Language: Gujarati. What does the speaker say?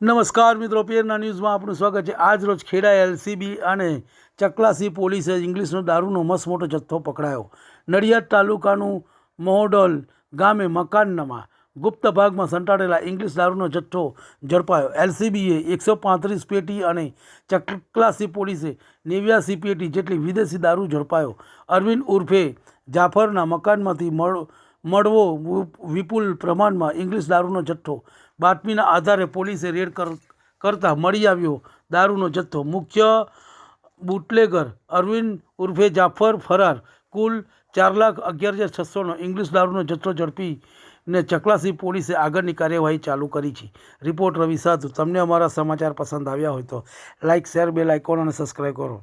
નમસ્કાર મિત્રો પેરના ન્યૂઝમાં આપનું સ્વાગત છે. આજ રોજ ખેડા એલસીબી અને ચકલાસી પોલીસે ઇંગ્લિશનો દારૂનો મસ્ત મોટો જથ્થો પકડાયો. નડિયાદ તાલુકાનું મોહડોલ ગામે મકાનમાં ગુપ્ત ભાગમાં સંતાડેલા ઇંગ્લિશ દારૂનો જથ્થો ઝડપાયો. એલસીબીએ એકસો પાંત્રીસ પેટી અને ચકલાસી પોલીસે નેવ્યાસી પેટી જેટલી વિદેશી દારૂ ઝડપાયો. અરવિંદ ઉર્ફે જાફરના મકાનમાંથી મળ મળવો વિપુલ પ્રમાણમાં ઇંગ્લિશ દારૂનો જથ્થો. બાતમીના આધારે પોલીસે રેડ કર, કરતા મળી આવ્યો દારૂનો જથ્થો. મુખ્ય બુટલેગર અરવિંદ ઉર્ફે જાફર ફરાર. કુલ ચાર લાખ અગિયાર હજાર છસોનો ઇંગ્લિશ દારૂનો જથ્થો ઝડપી ને ચકલાસી પોલીસે આગળની કાર્યવાહી ચાલુ કરી છે. રિપોર્ટ રવિ સાધુ. તમને અમારા સમાચાર પસંદ આવ્યા હોય તો લાઇક શેર, બેલ આઇકોન અને સબસ્ક્રાઈબ કરો.